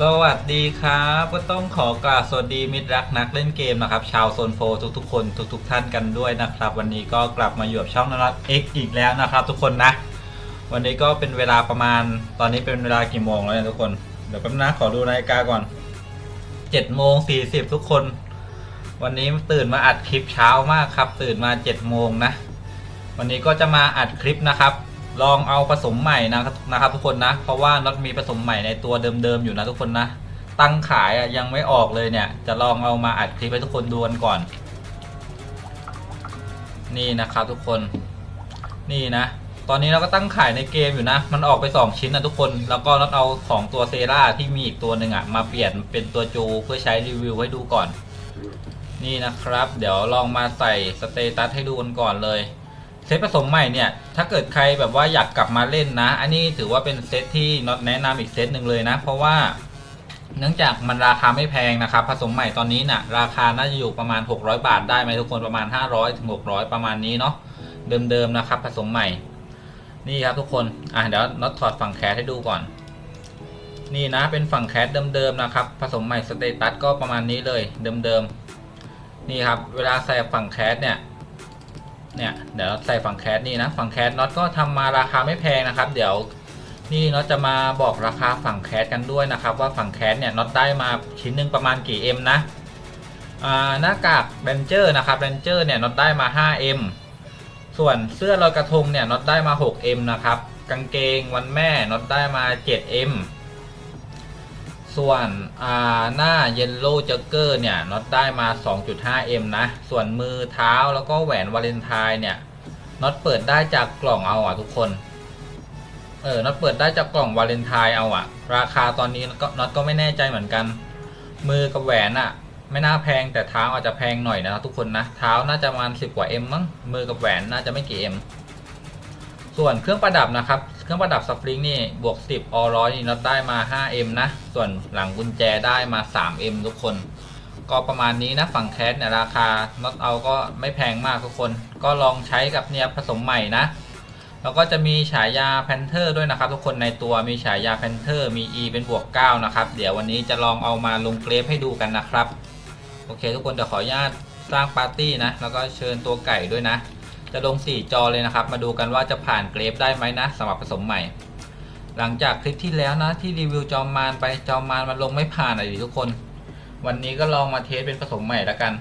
สวัสดีครับก็ต้องขอกราบสวัสดีมิตรรักนักเล่นเกมนะครับ ชาวโซนโฟทุกๆ คนทุกๆท่านกันด้วยนะครับ วันนี้ก็กลับมาอยู่กับช่องนรัต X อีกแล้วนะครับ ทุกคนนะ วันนี้ก็เป็นเวลาประมาณตอนนี้เป็นเวลากี่โมงแล้วเนี่ยทุกคนเดี๋ยวแป๊บนะขอดูนาฬิกาก่อน7โมง40ทุกคน วันนี้ตื่นมาอัดคลิปเช้ามากครับ ตื่นมา7โมงนะ วันนี้ก็จะมาอัดคลิปนะครับ ลองเอาผสมใหม่นะครับนะครับ ทุกคนนะ เพราะว่าน็อตมีผสมใหม่ในตัวเดิมๆอยู่นะทุกคนนะ ตั้งขายยังไม่ออกเลยเนี่ย จะลองเอามาอัดคลิปให้ทุกคนดูกันก่อน นี่นะครับทุกคนนี่นะ ตอนนี้เราก็ตั้งขายในเกมอยู่นะ มันออกไป 2 ชิ้นนะทุกคน แล้วก็น็อตเอาของตัวเซราที่มีอีกตัวหนึ่งอะมาเปลี่ยนเป็นตัวจูเพื่อใช้รีวิวให้ดูก่อน นี่นะครับ เดี๋ยวลองมาใส่สเตตัสให้ดูกันก่อนเลย เซตผสมใหม่เนี่ย ถ้าเกิดใครแบบว่าอยากกลับมาเล่นนะ อันนี้ถือว่าเป็นเซตที่น็อตแนะนำอีกเซตหนึ่งเลยนะ เพราะว่าเนื่องจากมันราคาไม่แพงนะครับ ผสมใหม่ตอนนี้นะ่ะ ราคาน่าจะอยู่ประมาณ 600 บาทได้ไหมทุกคนประมาณ 500ถึง600 ประมาณนี้เนาะเดิมๆนะครับ ผสมใหม่ นี่ครับทุกคนอะเดี๋ยวน็อตถอดฝั่งแคสให้ดูก่อน นี่นะเป็นฝั่งแคสเดิมๆนะครับ ผสมใหม่สเตตัสก็ประมาณนี้เลยเดิมๆนี่ครับ เวลาใส่ฝั่งแคสเนี่ย เนี่ยเดี๋ยวใส่ฝั่งแคสนี่นะฝั่งแคสน็อตก็ทำมาราคาไม่แพงนะครับ เดี๋ยวนี่น็อตจะมาบอกราคาฝั่งแคสกันด้วยนะครับ ว่าฝั่งแคสเนี่ยน็อตได้มาชิ้นหนึ่งประมาณกี่ M นะอ่าหน้ากากแรนเจอร์นะครับแรนเจอร์เนี่ยน็อตได้มา 5M ส่วนเสื้อลอยกระทงเนี่ยน็อตได้มา 6M นะครับกางเกงวันแม่น็อตได้มา 7M ส่วนอ่าหน้าเยลโล่จ็กเกอร์เนี่ยน็อตได้มา 2.5M นะ ส่วนมือเท้าแล้วก็แหวนวาเลนไทน์เนี่ยน็อตเปิดได้จากกล่องเอาอะทุกคน เออน็อตเปิดได้จากกล่องวาเลนไทน์เอาอะ ราคาตอนนี้ก็น็อตก็ไม่แน่ใจเหมือนกัน มือกับแหวนอะ ไม่น่าแพงแต่เท้าอาจจะแพงหน่อยนะทุกคนนะเท้าน่าจะประมาณ10กว่า M มั้งมือกับแหวนน่าจะไม่กี่ M ส่วนเครื่องประดับนะครับ เครื่องประดับสปริงนี่บวก 10อร้อยนี่น็อตได้มา 5M นะ ส่วนหลังกุญแจได้มา 3M ทุกคน ก็ประมาณนี้นะฝั่งแคสเนี่ยราคาน็อตเอาก็ไม่แพงมากทุกคน ก็ลองใช้กับเนี่ยผสมใหม่นะ แล้วก็จะมีฉายาแพนเทอร์ด้วยนะครับ ทุกคนในตัวมีฉายาแพนเทอร์มี E เป็นบวก 9 นะครับ เดี๋ยววันนี้จะลองเอามาลงเกรฟให้ดูกันนะครับ โอเค ทุกคนเดี๋ยวขออนุญาตสร้างปาร์ตี้นะ แล้วก็เชิญตัวไก่ด้วยนะ จะลง 4 จอเลยนะครับ มาดูกันว่าจะผ่านเกรฟได้ไหมนะสำหรับผสมใหม่ หลังจากคลิปที่แล้วนะที่รีวิวจอมมารไปจอมมารมันลงไม่ผ่านอะดิทุกคน วันนี้ก็ลองมาเทสเป็นผสมใหม่แล้วกัน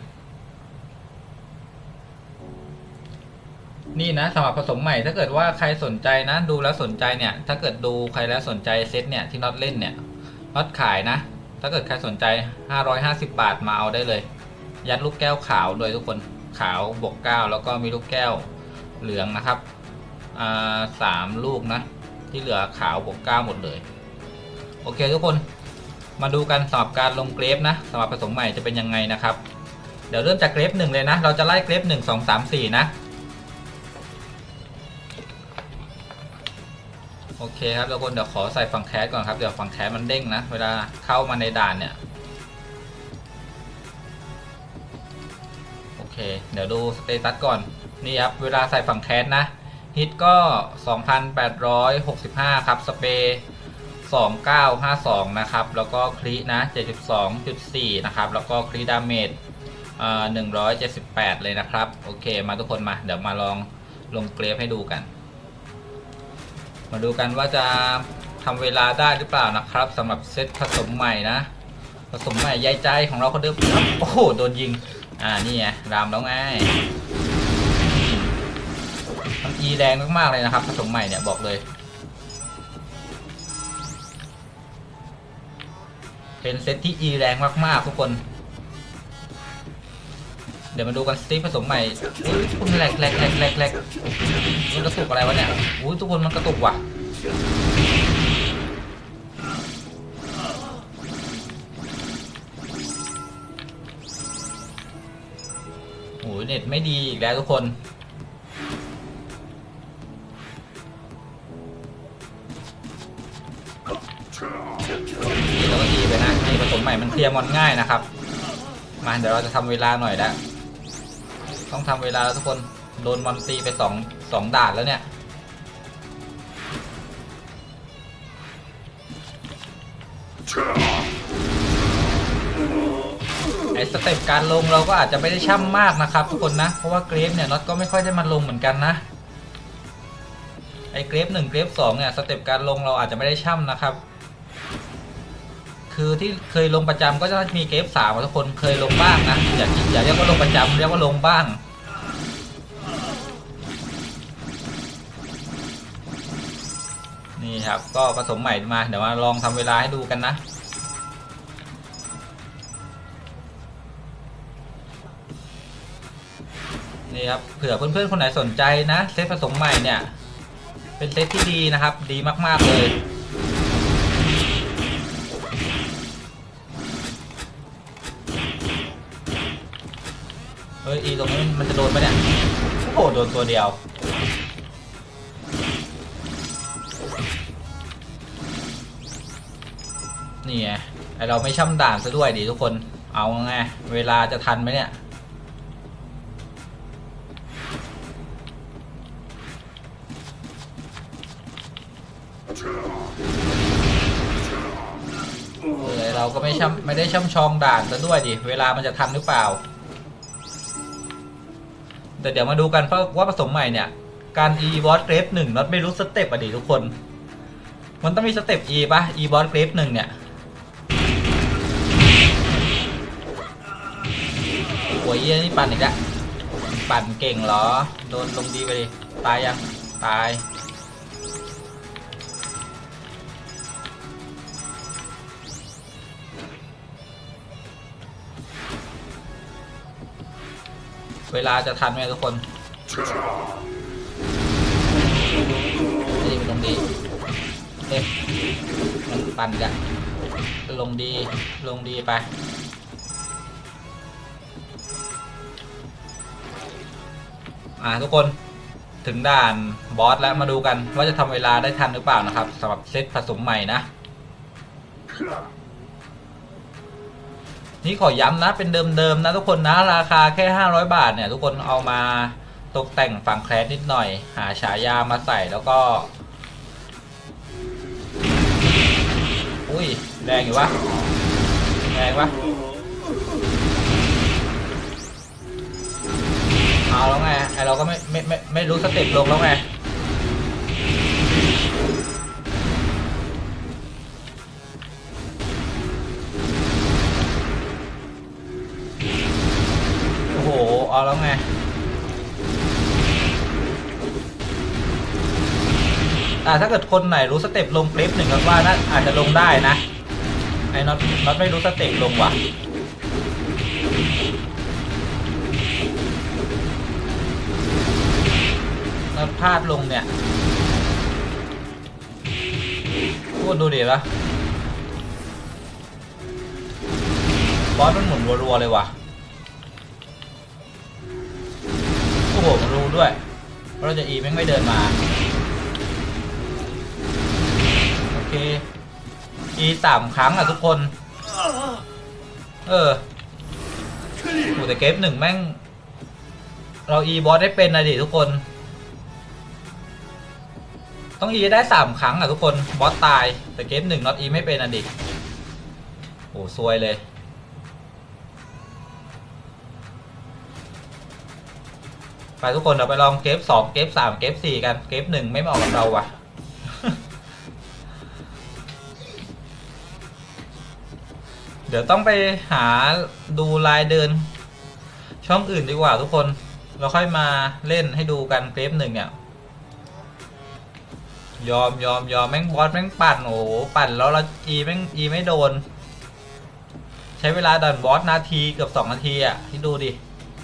นี่นะสำหรับผสมใหม่ถ้าเกิดว่าใครสนใจนะดูแล้วสนใจเนี่ย ถ้าเกิดดูใครแล้วสนใจเซตเนี่ยที่น็อตเล่นเนี่ยน็อตขายนะ ถ้าเกิดใครสนใจ 550 บาทมาเอาได้เลย ยัดลูกแก้วขาวโดยทุกคน ขาวบวก9แล้วก็มีลูกแก้วเหลืองนะครับสามลูกนะที่เหลือขาวบวก9หมดเลย โอเคทุกคนมาดูกันสำหรับการลงเกรฟนะสำหรับผสมใหม่จะเป็นยังไงนะครับ เดี๋ยวเริ่มจากเกรฟหนึ่งเลยนะ เราจะไล่เกรฟหนึ่งสองสามสี่นะโอเคครับทุกคนเดี๋ยวขอใส่ฝั่งแคสก่อนครับเดี๋ยวฝั่งแคสมันเด้งนะ เวลาเข้ามาในด่านเนี่ย เค เดี๋ยวดูสเตตัสก่อน นี่ครับ เวลาใส่ฝั่งแคสนะ ฮิตก็ 2,865 ครับ สเปรย์2952 นะครับ แล้วก็คลีนะ 72.4 นะครับ แล้วก็คลีดาเมจอ่า178 เลยนะครับ โอเค มาทุกคนมา เดี๋ยวมาลองลงเกรฟให้ดูกัน มาดูกันว่าจะทำเวลาได้หรือเปล่านะครับสำหรับเซตผสมใหม่นะ ผสมใหม่ยายใจของเราคนเดิมครับโอ้โห โดนยิง อ่านี่ไงรามแล้วไงอีแรงมากๆเลยนะครับผสมใหม่เนี่ยบอกเลยเป็นเซตที่อีแรงมาก ๆ ทุกคน เดี๋ยวมาดูกันสติผสมใหม่อุ๊ยคุณแหลกแหลกแหลกแหลกแหลกมันกระตุกอะไรวะเนี่ยอุ้ยทุกคนมันกระตุกว่ะ เน็ตไม่ดีอีกแล้วทุกคน นี่เราก็ดีไปนะนี่ผสมใหม่มันเคลียร์มอนง่ายนะครับ มาเดี๋ยวเราจะทำเวลาหน่อยแล้วต้องทำเวลาแล้วทุกคนโดนมอนตีไปสองสองด่านแล้วเนี่ย อ้สเต็ปการลงเราก็อาจจะไม่ได้ช่ำมากนะครับ ทุกคนนะ เพราะว่าเกรฟเนี่ยน็อตก็ไม่ค่อยได้มาลงเหมือนกันนะไอ้เกรฟหนึ่งเกรฟสองเนี่ยสเต็ปการลงเราอาจจะไม่ได้ช่ำนะครับ คือที่เคยลงประจำก็จะมีเกรฟสามทุกคนเคยลงบ้างนะอย่าอย่าเรียกว่าลงประจำเรียกว่าลงบ้างนี่ครับก็ผสมใหม่มาเดี๋ยวมาลองทำเวลาให้ดูกันนะ นี่ครับเผื่อเพื่อนๆคนไหนสนใจนะเซตผสมใหม่เนี่ย เป็นเซตที่ดีนะครับ ดีมากๆเลย เฮ้ยอีตรงนี้มันจะโดนไหมเนี่ยโอ้โหโดนตัวเดียวนี่ไงไอเราไม่ช่ำด่านซะด้วยดิทุกคนเอาไงเวลาจะทันไหมเนี่ย เออเราก็ไม่ช่ำไม่ได้ช่ำชองด่านซะด้วยดิ เวลามันจะทันหรือเปล่า แต่เดี๋ยวมาดูกันเพราะว่าผสมใหม่เนี่ย การ e b o s grade หนึ่งน็อตไม่รู้สเต็ปอะดิทุกคน มันต้องมีสเต็ป e ป่ะ e b o s grade หนึ่งเนี่ยโอ้ยเหี้ยนี่ปั่นอีกแล้วปั่นเก่งเหรอ โดนลงดีไปดิ ตายยัง ตาย เวลาจะทันไหมทุกคนนี่มันลงดีเอ๊ะมันปั่นกันลงดีลงดีไปอ่าทุกคนถึงด่านบอสแล้วมาดูกันว่าจะทำเวลาได้ทันหรือเปล่านะครับสำหรับเซตผสมใหม่นะ นี่ขอย้ำนะเป็นเดิมๆนะทุกคนนะราคาแค่ 500 บาทเนี่ยทุกคนเอามาตกแต่งฝั่งแคลสนิดหน่อย หาฉายามาใส่แล้วก็ อุ้ยแรงอยู่วะแรงวะเอาแล้วไงไอเราก็ไม่ไม่ไม่ไม่รู้สเต็ปลงแล้วไง เอาแล้วไงอ่าถ้าเกิดคนไหนรู้สเต็ปลงคลิปหนึ่งก็ว่าน่าอาจจะลงได้นะ ไอ้น็อตน็อตไม่รู้สเต็ปลงว่ะน็อตพลาดลงเนี่ยพูดดูดิละบอสมันหมุนรัวๆเลยว่ะ โอ้โหมันรู้ด้วยว่าเราจะอีแม่งไม่เดินมา โอเค อีสามครั้งอะทุกคน เออโอแต่เกมหนึ่งแม่ง เราอีบอสได้เป็นนะดิทุกคน ต้องอีได้สามครั้งอะทุกคน บอสตาย แต่เกมหนึ่งน็อตอีไม่เป็นอะดิโอ้ซวยเลย ไปทุกคนเราไปลองเกฟสองเกฟสามเกฟสี่กันเกฟหนึ่งไม่มาะกับเราว่ะ เดี๋ยวต้องไปหาดูลายเดิน ช่องอื่นดีกว่าทุกคนเราค่อยมาเล่นให้ดูกันเกฟหนึ่งเนี่ยยอมยอมยอมแม่งบอสแม่งปั่นโอ้โหปั่นแล้วเราอีแม่งอีไม่โดน ใช้เวลาดันบอสนาทีเกือบสองนาทีอะที่ดูดิ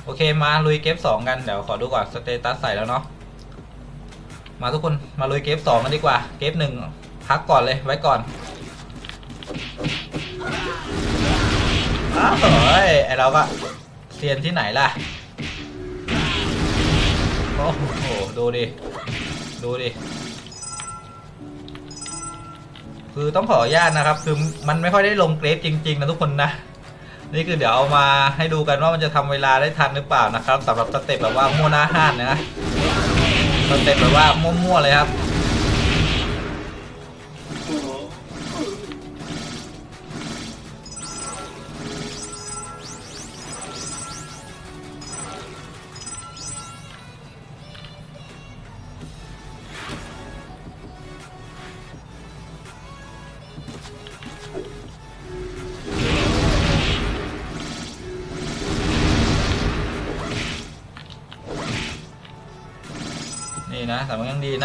โอเคมาลุยเกฟสองกันเดี๋ยวขอดูก่อนสเตตัสใส่แล้วเนาะมาทุกคนมาลุยเกฟสองกันดีกว่า เกฟหนึ่งพักก่อนเลยไว้ก่อนอ้าวเฮ้ยไอเราก็เซียนที่ไหนล่ะโอ้โหดูดิดูดิคือต้องขออนุญาตนะครับ คือมันไม่ค่อยได้ลงเกรฟจริง ๆ นะทุกคนนะ นี่คือเดี๋ยวเอามาให้ดูกันว่ามันจะทำเวลาได้ทันหรือเปล่านะครับสำหรับสเต็ปแบบว่ามั่วหน้าห้านนะสเต็ปแบบว่ามั่วๆเลยครับ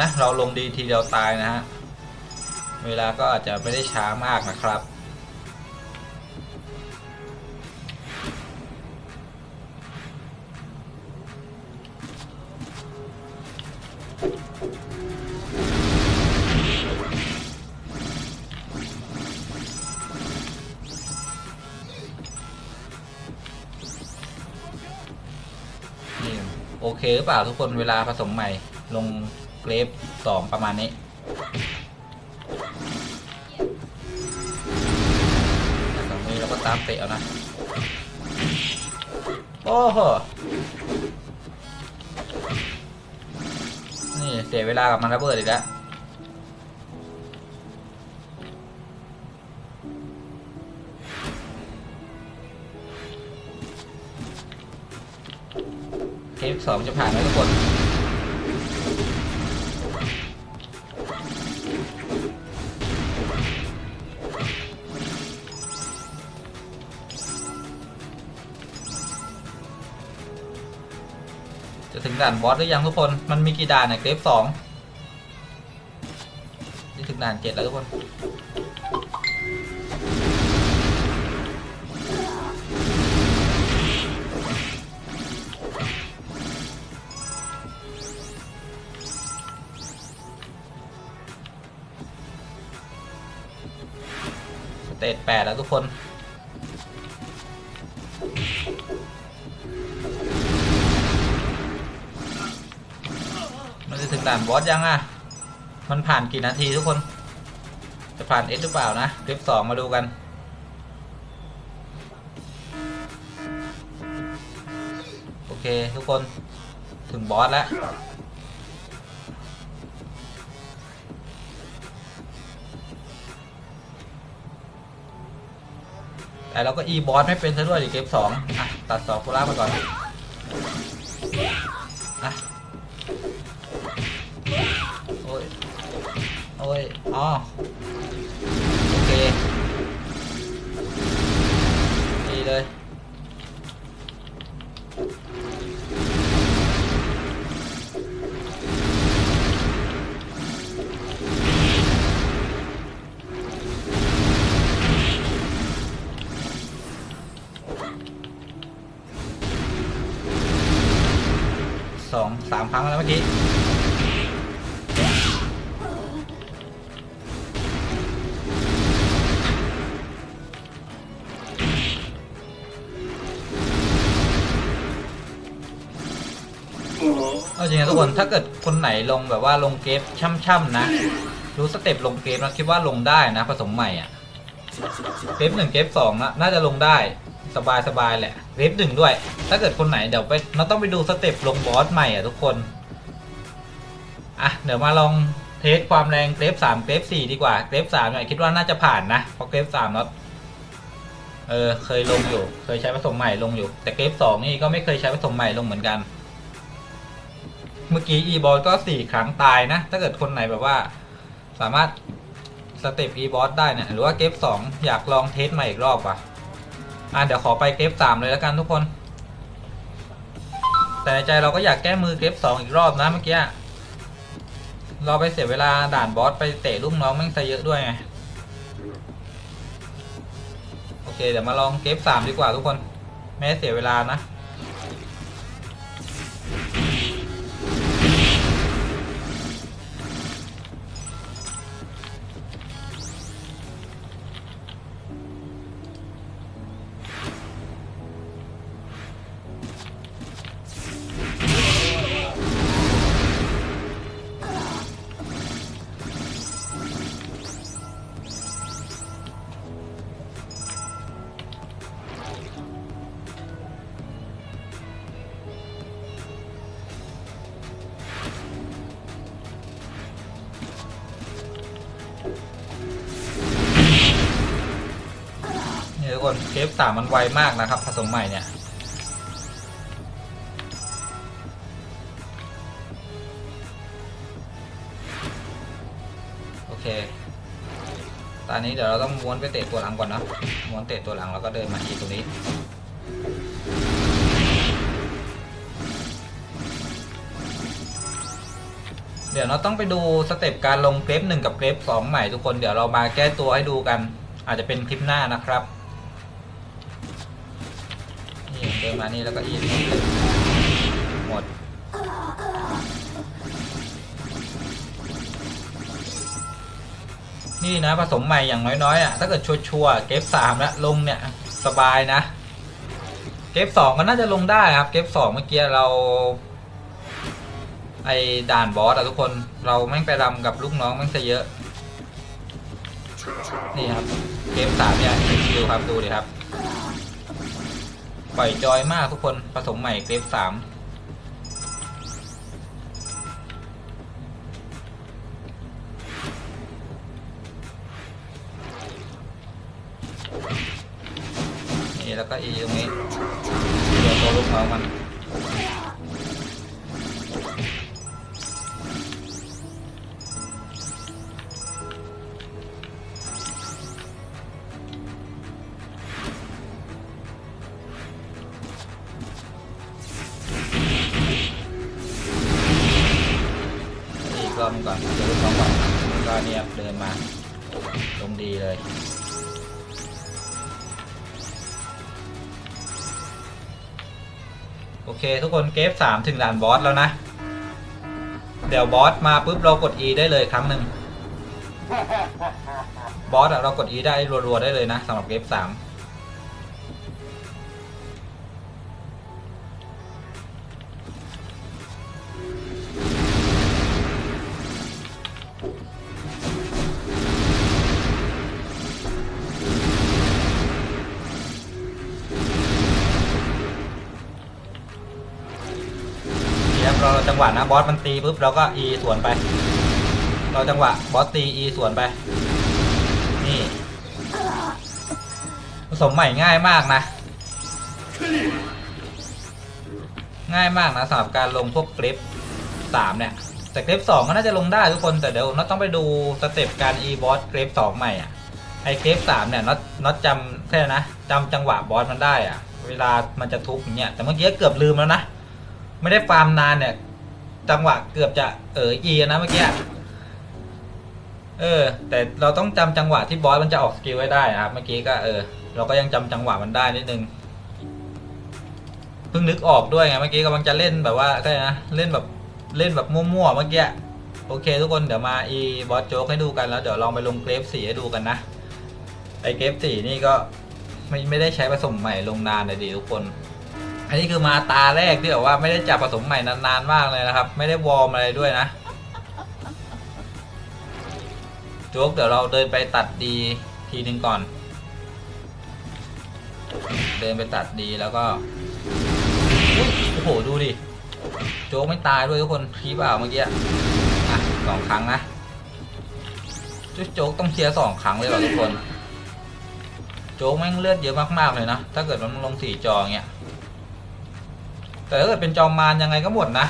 นะ เราลงดีทีเดียวตายนะฮะ เวลาก็อาจจะไม่ได้ช้ามากนะครับ นี่ โอเคหรือเปล่าทุกคนเวลาผสมใหม่ลง เกรฟสองประมาณนี้ตรงนี้เราก็ตามเตะเอานะ โอ้โห นี่เสียเวลากับมันระเบิดอีกแล้วเทปสองจะผ่านไหมทุกคน ถึงด่านบอสหรือยังทุกคน มันมีกี่ด่านเนี่ยเกรฟสองนี่ถึงด่านเจ็ดแล้วทุกคน สเตจแปดแล้วทุกคน ด่านบอสยังอะ มันผ่านกี่นาทีทุกคน จะผ่านเอสหรือเปล่านะ คลิปสองมาดูกัน โอเคทุกคนถึงบอสแล้วแต่เราก็อีบอสไม่เป็นซะด้วยดิเกมสองอะตัดสองโคล่าไปก่อน อ้ ริงๆทุกคนถ้าเกิดคนไหนลงแบบว่าลงเกฟช่ำๆนะ รู้สเต็ปลงเกฟนะคิดว่าลงได้นะ ผสมใหม่อะเกฟหนึ่งเกฟสองนะน่าจะลงได้สบายสบายๆแหละเกฟหนึ่งด้วย ถ้าเกิดคนไหนเดี๋ยวไปเราต้องไปดูสเต็ปลงบอสใหม่อะทุกคน อะเดี๋ยวมาลองเทสความแรงเกรฟสามเกรฟสี่ดีกว่าเกรฟสามเนี่ยคิดว่าน่าจะผ่านนะเพราะเกรฟสามแล้วเออเคยลงอยู่ เคยใช้ผสมใหม่ลงอยู่ แต่เกรฟสองนี่ก็ไม่เคยใช้ผสมใหม่ลงเหมือนกัน เมื่อกี้อีบอสก็สี่ครั้งตายนะ ถ้าเกิดคนไหนแบบว่า สามารถสเต็ปอีบอสได้เนี่ยหรือว่าเกฟสองอยากลองเทสใหม่อีกรอบว่ะอะเดี๋ยวขอไปเกฟสามเลยแล้วกันทุกคน แต่ในใจเราก็อยากแก้มือเกฟสองอีกรอบนะเมื่อกี้เราไปเสียเวลาด่านบอสไปเตะลูกน้องแม่งซะเยอะด้วยไงโอเคเดี๋ยวมาลองเกฟสามดีกว่าทุกคนไม่เสียเวลานะ คน เคฟสามมันไวมากนะครับ ผสมใหม่เนี่ย โอเค ตอนนี้เดี๋ยวเราต้องม้วนไปเตะตัวหลังก่อนนะ ม้วนเตะตัวหลังแล้วก็เดินมาอีกตรงนี้เดี๋ยวเราต้องไปดูสเต็ปการลงเกรฟหนึ่งกับเกรฟสองใหม่ทุกคนเดี๋ยวเรามาแก้ตัวให้ดูกัน อาจจะเป็นคลิปหน้านะครับ นี่เดิน มานี่แล้วก็อีหมดนี่นะผสมใหม่อย่างน้อยๆอะถ้าเกิดชัวร์ๆเกฟสามแล้วลงเนี่ยสบายนะ เกฟสองก็น่าจะลงได้ครับ เกฟสองเมื่อกี้เรา ไอ้ด่านบอสอะทุกคนเราแม่งไปรำกับลูกน้องแม่งซะเยอะ นี่ครับ เกมสามเนี่ยชิวครับดูดิครับ ปล่อยจอยมากทุกคนผสมใหม่เกมสามนี่แล้วก็อีตรงนี้เดี๋ยวตัวลูกน้องมัน ดีเลย โอเคทุกคนเกฟสามถึงด่านบอสแล้วนะ เดี๋ยวบอสมาปุ๊บเรากด E ได้เลยครั้งหนึ่งบอสเรากด E ได้รัวๆได้เลยนะสำหรับเกฟสาม บอสมันตีปุ๊บเราก็ E สวนไป เราจังหวะบอสตี E สวนไป นี่ผสมใหม่ง่ายมากนะ ง่ายมากนะสำหรับการลงพวกเกรฟสามเนี่ย แต่เกรฟสองก็น่าจะลงได้ทุกคนแต่เดี๋ยวน็อตต้องไปดูสเต็ปการ E บอสเกรฟสองใหม่อะไอเกรฟสามเนี่ยน็อตน็อตจำแค่นะจำจังหวะบอสมันได้อะ เวลามันจะทุบอย่างเงี้ยแต่เมื่อกี้เกือบลืมแล้วนะไม่ได้ฟาร์มนานเนี่ย จังหวะเกือบจะเอออีนะเมื่อกี้เออ แต่เราต้องจำจังหวะที่บอสมันจะออกสกิลไว้ได้นะครับเมื่อกี้ก็เออ เราก็ยังจำจังหวะมันได้นิดนึงเพิ่งนึกออกด้วยไงเมื่อกี้กำลังจะเล่นแบบว่าก็นะเล่นแบบเล่นแบบมั่วๆเมื่อกี้โอเค ทุกคนเดี๋ยวมาอีบอสโจ๊กให้ดูกันแล้วเดี๋ยวลองไปลงเกรฟสีให้ดูกันนะไอเกรฟสีนี่ก็ไม่ไม่ได้ใช้ผสมใหม่ลงนานเลยดีทุกคน อันนี้คือมาตาแรกที่แบบว่าไม่ได้จับผสมใหม่นานๆมากเลยนะครับ ไม่ได้วอร์มอะไรด้วยนะโจ๊กเดี๋ยวเราเดินไปตัดดีทีหนึ่งก่อน เดินไปตัดดีแล้วก็โอ้โหดูดิโจ๊กไม่ตายด้วยทุกคนคีบเปล่าเมื่อกี้อะสองครั้งนะโจ๊กต้องเคลียร์สองครั้งเลยเหรอทุกคน โจ๊กแม่งเลือดเยอะมากๆเลยนะถ้าเกิดมันลงสี่จออย่างเงี้ย แต่ถ้าเกิดเป็นจอมมารยังไงก็หมดนะ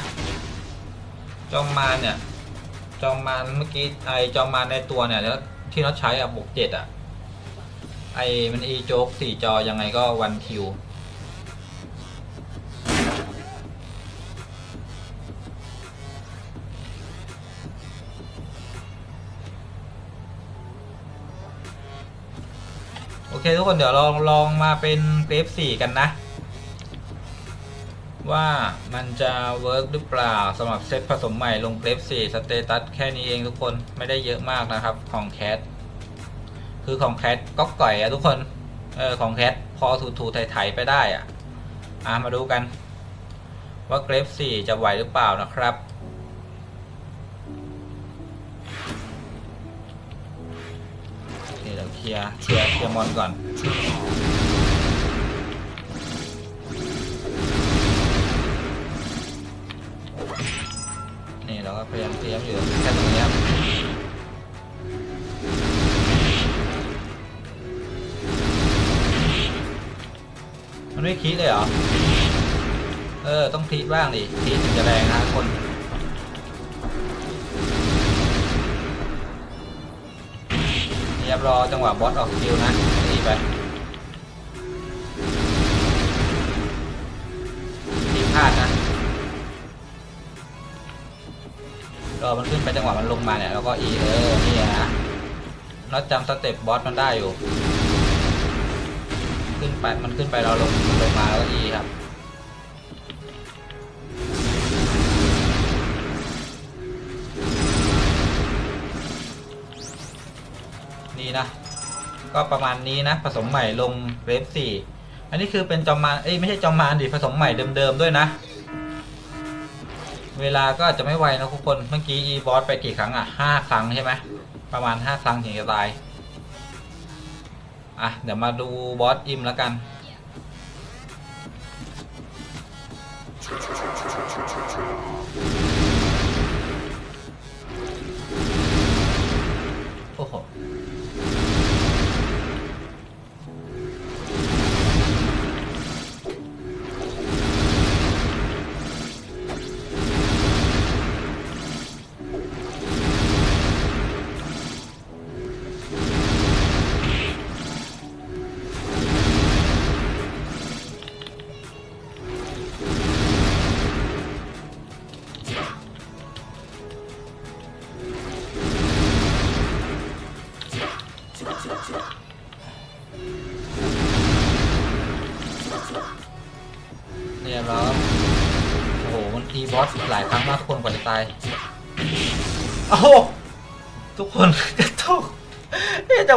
จอมมารเนี่ย จอมมารเมื่อกี้ไอจอมมารในตัวเนี่ยแล้วที่เราใช้อะบวกเจ็ดอะไอมันอีโจ๊กสี่จอยังไงก็วันคิวโอเคทุกคนเดี๋ยวเราลองมาเป็นเกรฟสี่กันนะ ว่ามันจะเวิร์กหรือเปล่าสำหรับเซตผสมใหม่ลงเกรฟ4สเตตัสแค่นี้เองทุกคนไม่ได้เยอะมากนะครับ ของแคทคือของแคทก็ก่อยอะทุกคนเออของแคทพอถูถูไถๆไปได้อะอะมาดูกัน ว่าเกรฟ4จะไหวหรือเปล่านะครับนี่เราเคลียร์เคลียร์เคลียร์มอนก่อน นี่เราก็พยายามเตรียมอยู่แค่ตรงนี้มันไม่คีดเลยเหรอ เออ ต้องคีดบ้างดิคีดถึงจะแรงนะคนนี่ครับรอจังหวะบอสออกสกิลนะตีไปตีพลาดนะ รอมันขึ้นไปจังหวะมันลงมาเนี่ยแล้วก็อีเออนี่นะน็อตจำสเต็ปบอสมันได้อยู่ ขึ้นไปมันขึ้นไปเราลงลงมาแล้วก็อีครับนี่นะ ก็ประมาณนี้นะ ผสมใหม่ลงเรฟสี่อันนี้คือเป็นจอมมารเอ้ยไม่ใช่จอมมารดิผสมใหม่เดิมๆด้วยนะ เวลาก็อาจจะไม่ไวนะทุกคนเมื่อกี้อีบอสไปกี่ครั้งอะห้าครั้งใช่ไหมประมาณห้าครั้งถึงจะตายอะเดี๋ยวมาดูบอสอิมแล้วกันโ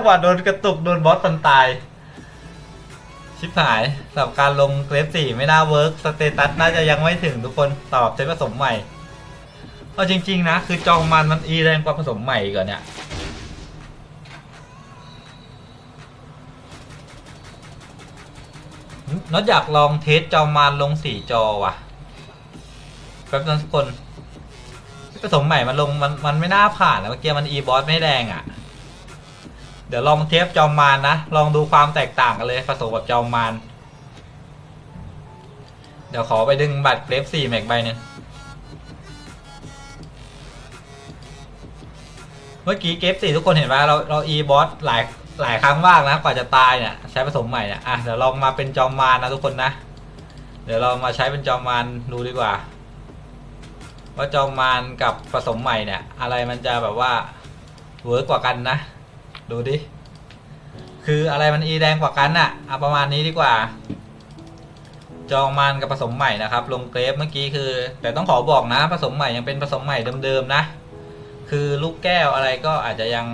งหวะโดนกระตุกโดนบอสฟันตาย ชิบหายสำหรับการลงเกรฟสี่ไม่น่าเวิร์กสเตตัสน่าจะยังไม่ถึงทุกคนสำหรับใช้ผสมใหม่เอาจริงๆนะ คือจองมันมันอีแรงกว่าผสมใหม่ก่อนเนี่ยน็อตอยากลองเทสจอมานลงสี่จอว่ะแป๊บนึงทุกคนผสมใหม่มันลงมันมันไม่น่าผ่านนะเมื่อกี้มันอีบอสไม่แรงอะ เดี๋ยวลองเทสจอมมานนะลองดูความแตกต่างกันเลยผสมกับจอมมานเดี๋ยวขอไปดึงบัตรเกรฟสี่แม็กใบหนึงเมื่อกี้เกฟสี่ทุกคนเห็นไหมเราเราอีบอสหลายหลายครั้งมากนะกว่าจะตายเนี่ยใช้ผสมใหม่เนี่ยอะเดี๋ยวลองมาเป็นจอมมารนะทุกคนนะ เดี๋ยวเรามาใช้เป็นจอมมารดูดีกว่า ว่าจอมมารกับผสมใหม่เนี่ย อะไรมันจะแบบว่าเวิร์กกว่ากันนะ ดูดิ คืออะไรมันอีแดงกว่ากันน่ะเอาประมาณนี้ดีกว่า จองมานกับผสมใหม่นะครับ ลงเกรฟเมื่อกี้คือ แต่ต้องขอบอกนะ ผสมใหม่ยังเป็นผสมใหม่เดิมๆนะ คือลูกแก้วอะไรก็อาจจะยัง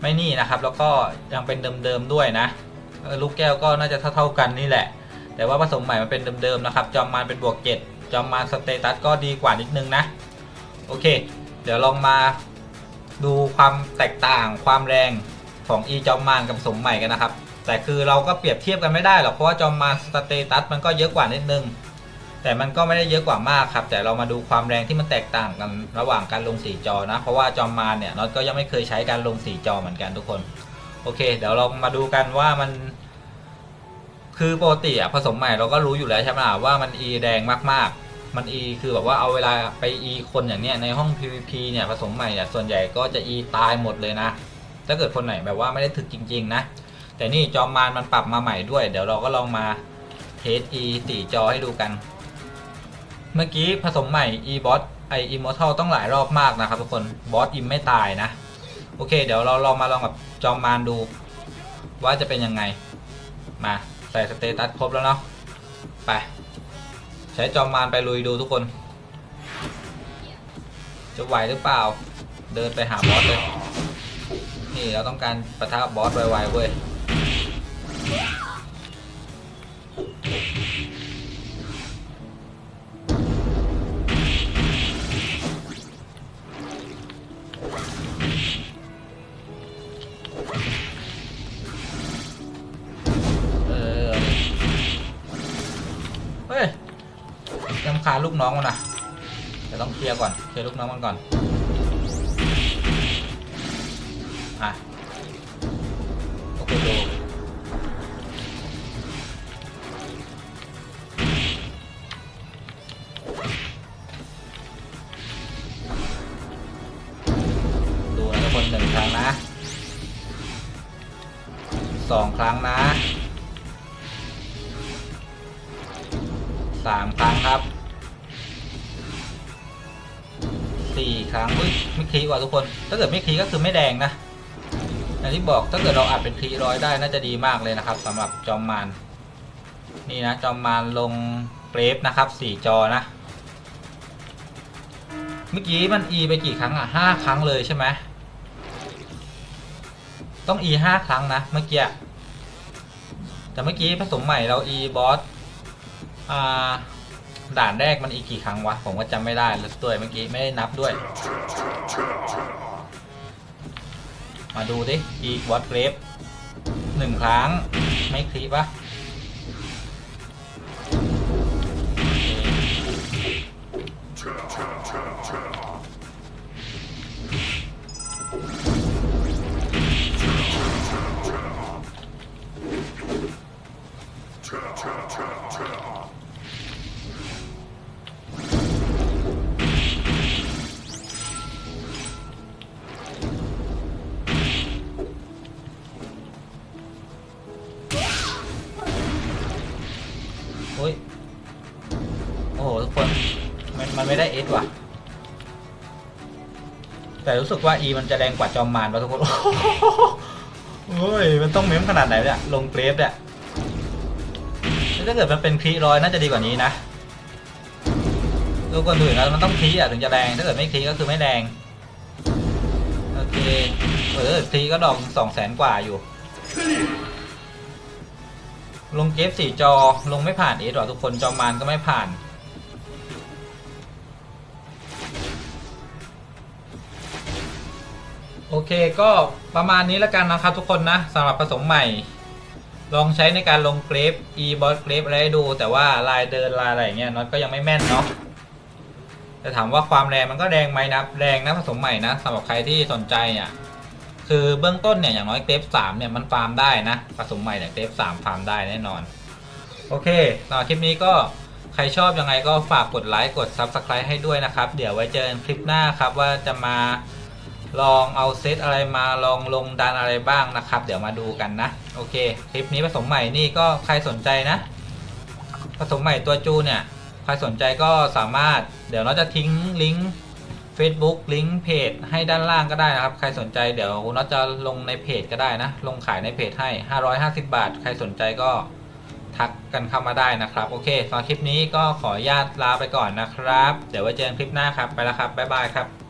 ไม่นี่นะครับ แล้วก็ยังเป็นเดิมๆด้วยนะ ลูกแก้วก็น่าจะเท่าๆกันนี่แหละ แต่ว่าผสมใหม่มันเป็นเดิมๆนะครับ จอมมานเป็นบวกเจ็ดจอมมานสเตตัสก็ดีกว่านิดนึงนะ โอเค เดี๋ยวลองมา ดูความแตกต่างความแรงของอีจอมมานกับสมใหม่กันนะครับ แต่คือเราก็เปรียบเทียบกันไม่ได้หรอกเพราะว่าจอมมานสเตตัสมันก็เยอะกว่านิดนึง แต่มันก็ไม่ได้เยอะกว่ามากครับ แต่เรามาดูความแรงที่มันแตกต่างกันระหว่างการลงสีจอนะ เพราะว่าจอมมานเนี่ยน็อตก็ยังไม่เคยใช้การลงสีจอเหมือนกันทุกคน โอเค เดี๋ยวเรามาดูกันว่ามัน คือปกติอะผสมใหม่เราก็รู้อยู่แล้วใช่ไหมล่ะว่ามัน E แดงมากๆ มัน E คือแบบว่าเอาเวลาไป E คนอย่างเนี้ยในห้อง PVP เนี่ยผสมใหม่เนี่ยส่วนใหญ่ก็จะ E ตายหมดเลยนะ ถ้าเกิดคนไหนแบบว่าไม่ได้ถึกจริง ๆ นะ แต่นี่จอมมานมันปรับมาใหม่ด้วย เดี๋ยวเราก็ลองมาเทส E สี่จอให้ดูกัน เมื่อกี้ผสมใหม่ e b o s ไอ immortal ต้องหลายรอบมากนะครับทุกคนบอสอิมไม่ตายนะ โอเค เดี๋ยวเราลองมาลองกับจอมมารดู ว่าจะเป็นยังไง มาใส่สเตตัสครบแล้วเนาะไป ใช้จอมมารไปลุยดูทุกคน จะไหวหรือเปล่า เดินไปหาบอสเลย นี่เราต้องการประทะบอสไวๆเว้ย ยังคาญลูกน้องมันนะเดี๋ยวต้องเคลียร์ก่อนเคลียร์ลูกน้องมันก่อน ถ้าเกิดไม่คลีก็คือไม่แดงนะอย่างที่บอกถ้าเกิดเราอัดเป็นคลีร้อยได้น่าจะดีมากเลยนะครับสำหรับจอมมานนี่นะจอมมานลงเกรฟนะครับสี่จอนะเมื่อกี้มัน e ไปกี่ครั้งอะห้าครั้งเลยใช่ไหมต้อง e ห้าครั้งนะเมื่อกี้แต่เมื่อกี้ผสมใหม่เรา e บอสอ่าด่านแรกมันอีกกี่ครั้งวะ ผมก็จำไม่ได้แล้วด้วยเมื่อกี้ ไม่ได้นับด้วย มาดูดิอีกวอตเกรฟหนึ่งครั้ง ไม่คลิปะ ไม่ได้เอสว่ะ แต่รู้สึกว่า E มันจะแรงกว่าจอมมารป่ะทุกคนโอ้ย มันต้องเม้มขนาดไหนเนี่ย ลงเกรฟเนี่ยถ้าเกิดมันเป็นคลีร้อยน่าจะดีกว่านี้นะทุกคนดูอย่างนั้นมันต้องคลีอะถึงจะแรง ถ้าเกิดไม่คลีก็คือไม่แรง โอเค เออคลีก็ดอกสองแสนกว่าอยู่ ลงเกฟสี่จอ ลงไม่ผ่านเอสหรอทุกคน จอมานก็ไม่ผ่าน โอเคก็ประมาณนี้แล้วกันนะครับทุกคนนะสำหรับผสมใหม่ ลองใช้ในการลงเกรฟ e b o s เกรฟอะไรดู แต่ว่าลายเดินลายอะไรอย่างเงี้ยน็อตก็ยังไม่แม่นเนาะแต่ถามว่าความแรงมันก็แรงไหมนะแรงนะผสมใหม่นะสำหรับใครที่สนใจอะคือเบื้องต้นเนี่ยอย่างน้อยเกรฟสามเนี่ยมันฟาร์มได้นะผสมใหม่เนี่ยเกรฟสามฟาร์มได้แน่นอน โอเคสำหรับคลิปนี้ก็ใครชอบยังไงก็ฝากกดไลค์กด Subscribe ให้ด้วยนะครับ เดี๋ยวไว้เจอกันคลิปหน้าครับว่าจะมา ลองเอาเซตอะไรมาลองลงดันอะไรบ้างนะครับ เดี๋ยวมาดูกันนะ โอเค คลิปนี้ผสมใหม่นี่ก็ใครสนใจนะ ผสมใหม่ตัวจูเนี่ย ใครสนใจก็สามารถเดี๋ยวเราจะทิ้งลิงก์ Facebook ลิงก์เพจให้ด้านล่างก็ได้นะครับ ใครสนใจเดี๋ยวเราจะลงในเพจก็ได้นะ ลงขายในเพจให้ 550 บาท ใครสนใจก็ทักกันเข้ามาได้นะครับ โอเคสำหรับคลิปนี้ก็ขออนุญาตลาไปก่อนนะครับ เดี๋ยวไว้เจอกันคลิปหน้าครับ ไปแล้วครับ บ๊ายบายครับ